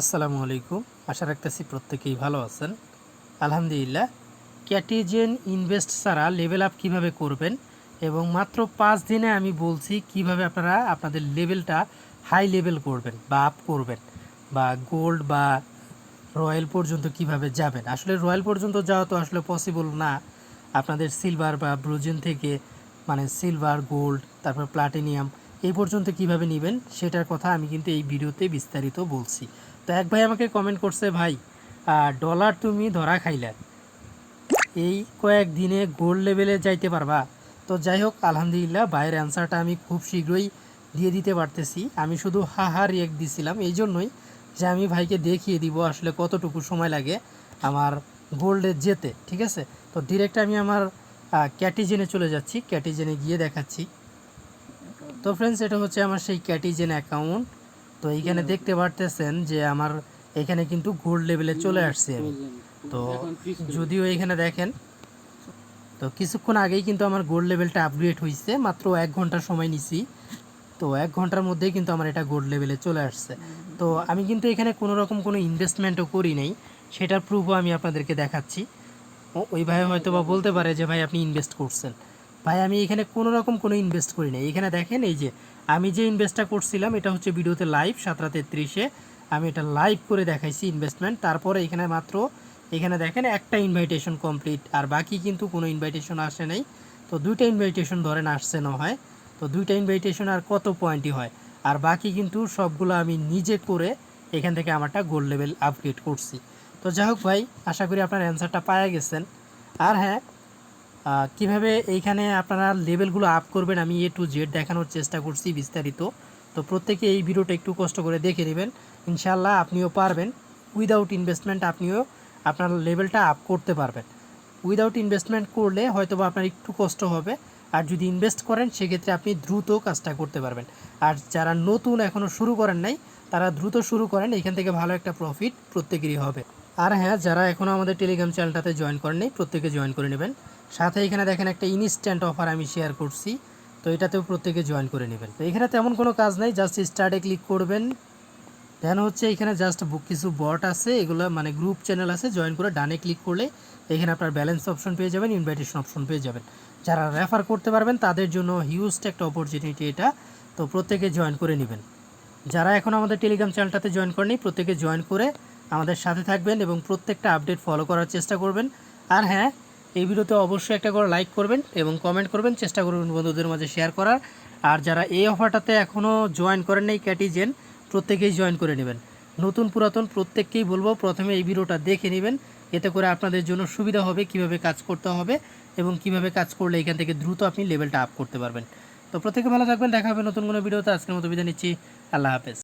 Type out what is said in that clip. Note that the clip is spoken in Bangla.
আসসালামু আলাইকুম। আশা রাখতেছি প্রত্যেকেই ভালো আছেন। আলহামদুলিল্লাহ ক্যাটিজেন ইনভেস্ট ছাড়া লেভেল আপ কীভাবে করবেন এবং মাত্র পাঁচ দিনে আমি বলছি কীভাবে আপনারা আপনাদের লেভেলটা হাই লেভেল করবেন বা আপ করবেন বা গোল্ড বা রয়্যাল পর্যন্ত কীভাবে যাবেন। আসলে রয়্যাল পর্যন্ত যাওয়া তো আসলে পসিবল না। আপনাদের সিলভার বা ব্রোজেন থেকে মানে সিলভার গোল্ড তারপর প্লাটিনিয়াম এই পর্যন্ত কীভাবে নেবেন সেটার কথা আমি কিন্তু এই ভিডিওতে বিস্তারিত বলছি। তো এক ভাই আমাকে কমেন্ট করছে, ভাই ডলার তুমি ধরা খাইলে এই কয়েক দিনে গোল্ড লেভেলে যাইতে পারবা। তো যাই হোক, আলহামদুলিল্লাহ, ভাইয়ের অ্যান্সারটা আমি খুব শীঘ্রই দিয়ে দিতে পারতেছি। আমি শুধু হা হা রিয়েক্ট দিছিলাম। এই জন্যই যে আমি ভাইকে দেখিয়ে দিব আসলে কতটুকু সময় লাগে আমার গোল্ডে যেতে, ঠিক আছে? তো ডিরেক্ট আমি আমার ক্যাটিজেনে চলে যাচ্ছি। ক্যাটিজেনে গিয়ে দেখাচ্ছি। তো ফ্রেন্ডস এটা হচ্ছে আমার সেই ক্যাটিজেন অ্যাকাউন্ট তো এইখানে দেখতে পারতেছেন যে আমার এখানে কিন্তু গোল্ড লেভেলে চলে আসছে। আমি তো যদিও এখানে দেখেন তো কিছুক্ষণ আগেই কিন্তু আমার গোল্ড লেভেলটা আপগ্রেড হয়েছে মাত্র এক ঘণ্টার সময় নিছি। তো এক ঘণ্টার মধ্যেই কিন্তু আমার এটা গোল্ড লেভেলে চলে আসছে। তো আমি কিন্তু এখানে কোনো রকম কোনো ইনভেস্টমেন্টও করি নাই সেটার প্রুফও আমি আপনাদেরকে দেখাচ্ছি। ওই ভাই হয়তো বা বলতে পারে যে ভাই আপনি ইনভেস্ট করছেন। ভাই, আমি এখানে কোনো রকম কোনো ইনভেস্ট করি নাই। এখানে দেখেন এই যে, আমি যে ইনভেস্টটা করছিলাম, এটা হচ্ছে ভিডিওতে লাইভ সাতটা তেত্রিশে আমি এটা লাইভ করে দেখাইছি ইনভেস্টমেন্ট তারপরে এখানে মাত্র, এখানে দেখেন একটা ইনভাইটেশন কমপ্লিট আর বাকি কিন্তু কোনো ইনভাইটেশন আসে নাই। তো দুইটা ইনভাইটেশন ধরেন আসছে না হয়। তো দুইটা ইনভাইটেশন আর কত পয়েন্টই হয়? আর বাকি কিন্তু সবগুলো আমি নিজে করে এখান থেকে আমারটা গোল্ড লেভেল আপগ্রেড করছি। তো যাই হোক ভাই, আশা করি আপনার অ্যান্সারটা পাওয়া গেছেন। আর হ্যাঁ কীভাবে এইখানে আপনারা লেভেলগুলো আপ করবেন, আমি এ টু জেড দেখানোর চেষ্টা করছি বিস্তারিত। তো প্রত্যেকে এই ভিডিওটা একটু কষ্ট করে দেখে নেবেন। ইনশাল্লাহ আপনিও পারবেন। উইদাউট ইনভেস্টমেন্ট আপনিও আপনার লেভেলটা আপ করতে পারবেন। উইদাউট ইনভেস্টমেন্ট করলে হয়তো বা আপনার একটু কষ্ট হবে। আর যদি ইনভেস্ট করেন, সেক্ষেত্রে আপনি দ্রুত কাজটা করতে পারবেন। আর যারা নতুন এখনও শুরু করেন নাই, তারা দ্রুত শুরু করেন, এখান থেকে ভালো একটা প্রফিট প্রত্যেকেরই হবে। আর হ্যাঁ যারা এখনও আমাদের টেলিগ্রাম চ্যানেলটাতে জয়েন করেন প্রত্যেকে জয়েন করে নেবেন। সাথে এখানে দেখেন একটা ইনস্ট্যান্ট অফার আমি শেয়ার করছি। তো এটাতেও প্রত্যেকে জয়েন করে নেবেন। তো এখানে তেমন কোনো কাজ নাই জাস্ট স্টার্টে ক্লিক করবেন। দেন হচ্ছে এখানে জাস্ট কিছু বট আছে, এগুলো মানে গ্রুপ চ্যানেল আছে জয়েন করে ডানে ক্লিক করলে এখানে আপনার ব্যালেন্স অপশন পেয়ে যাবেন ইনভাইটেশন অপশন পেয়ে যাবেন। যারা রেফার করতে পারবেন, তাদের জন্য হিউজ একটা অপরচুনিটি এটা। তো প্রত্যেকে জয়েন করে নেবেন। যারা এখন আমাদের টেলিগ্রাম চ্যানেলটাতে জয়েন করেনি প্রত্যেকে জয়েন করে আমাদের সাথে থাকবেন এবং প্রত্যেকটা আপডেট ফলো করার চেষ্টা করবেন। আর হ্যাঁ এই ভিডিওতে অবশ্যই একটা করে লাইক করবেন এবং কমেন্ট করবেন। চেষ্টা করবেন বন্ধুদের মাঝে শেয়ার করার। আর যারা এই অফারটাতে এখনও জয়েন করেন নাই ক্যাটিজেন প্রত্যেকেই জয়েন করে নেবেন। নতুন পুরাতন প্রত্যেককেই বলব, প্রথমে এই ভিডিওটা দেখে নেবেন। এতে করে আপনাদের জন্য সুবিধা হবে কীভাবে কাজ করতে হবে এবং কীভাবে কাজ করলে এখান থেকে দ্রুত আপনি লেভেলটা আপ করতে পারবেন। তো প্রত্যেকে ভালো থাকবেন, দেখা হবে নতুন কোনো ভিডিওতে। আজকের মতো বিদায় নিচ্ছি। আল্লাহ হাফেজ।